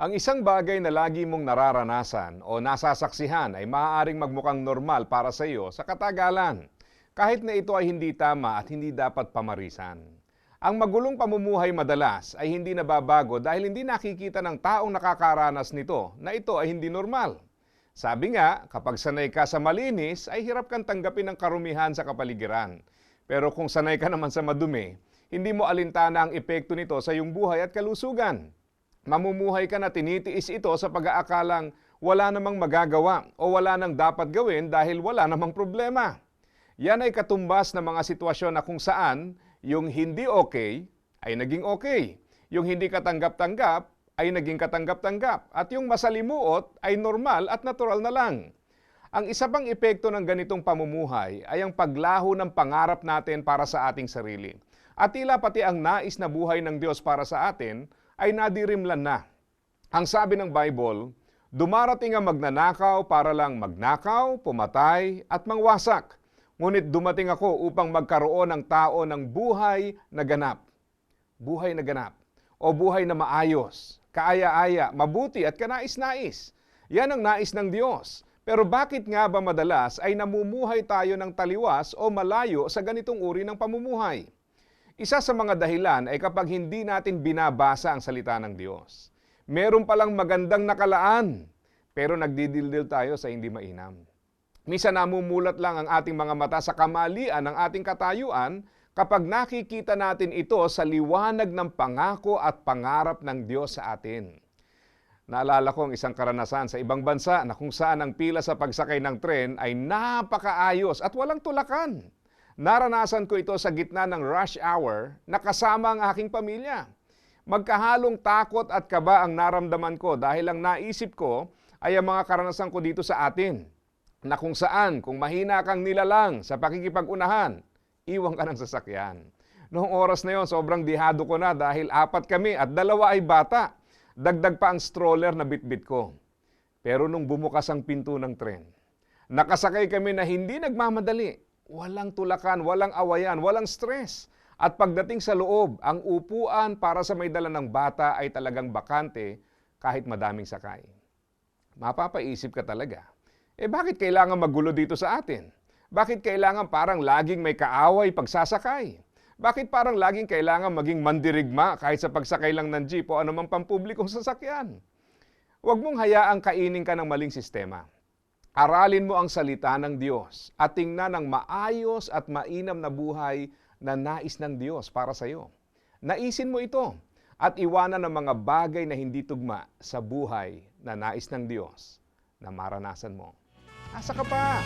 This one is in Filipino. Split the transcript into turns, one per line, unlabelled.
Ang isang bagay na lagi mong nararanasan o nasasaksihan ay maaaring magmukhang normal para sa iyo sa katagalan, kahit na ito ay hindi tama at hindi dapat pamarisan. Ang magulong pamumuhay madalas ay hindi nababago dahil hindi nakikita ng taong nakakaranas nito na ito ay hindi normal. Sabi nga, kapag sanay ka sa malinis, ay hirap kang tanggapin ng karumihan sa kapaligiran. Pero kung sanay ka naman sa madumi, hindi mo alintana ang epekto nito sa iyong buhay at kalusugan. Mamumuhay ka na tinitiis ito sa pag-aakalang wala namang magagawa o wala nang dapat gawin dahil wala namang problema. Yan ay katumbas ng mga sitwasyon na kung saan yung hindi okay ay naging okay. Yung hindi katanggap-tanggap ay naging katanggap-tanggap. At yung masalimuot ay normal at natural na lang. Ang isa pang epekto ng ganitong pamumuhay ay ang paglaho ng pangarap natin para sa ating sarili. At tila pati ang nais na buhay ng Diyos para sa atin ay nadirimlan na. Ang sabi ng Bible, dumarating ang magnanakaw para lang magnakaw, pumatay at mangwasak. Ngunit dumating ako upang magkaroon ng tao ng buhay na ganap. Buhay na ganap o buhay na maayos, kaaya-aya, mabuti at kanais-nais. Yan ang nais ng Diyos. Pero bakit nga ba madalas ay namumuhay tayo ng taliwas o malayo sa ganitong uri ng pamumuhay? Isa sa mga dahilan ay kapag hindi natin binabasa ang salita ng Diyos. Meron palang magandang nakalaan, pero nagdidildil tayo sa hindi mainam. Misa namumulat lang ang ating mga mata sa kamalian ng ating katayuan kapag nakikita natin ito sa liwanag ng pangako at pangarap ng Diyos sa atin. Naalala ko ang isang karanasan sa ibang bansa na kung saan ang pila sa pagsakay ng tren ay napakaayos at walang tulakan. Naranasan ko ito sa gitna ng rush hour na kasama ang aking pamilya. Magkahalong takot at kaba ang naramdaman ko dahil ang naisip ko ay ang mga karanasan ko dito sa atin. Na kung saan, kung mahina kang nilalang sa pakikipag-unahan, iwan ka ng sasakyan. Noong oras na yon, sobrang dihado ko na dahil apat kami at dalawa ay bata. Dagdag pa ang stroller na bitbit ko. Pero nung bumukas ang pinto ng tren, nakasakay kami na hindi nagmamadali. Walang tulakan, walang awayan, walang stress. At pagdating sa loob, ang upuan para sa may dala ng bata ay talagang bakante kahit madaming sakay. Mapapaisip ka talaga, eh bakit kailangan magulo dito sa atin? Bakit kailangan parang laging may kaaway pagsasakay? Bakit parang laging kailangan maging mandirigma kahit sa pagsakay lang ng jeep o anumang pampublikong sasakyan? Huwag mong hayaang kainin ka ng maling sistema. Aralin mo ang salita ng Diyos at tingnan ang maayos at mainam na buhay na nais ng Diyos para sa iyo. Naisin mo ito at iwanan ang mga bagay na hindi tugma sa buhay na nais ng Diyos na maranasan mo. Asa ka pa?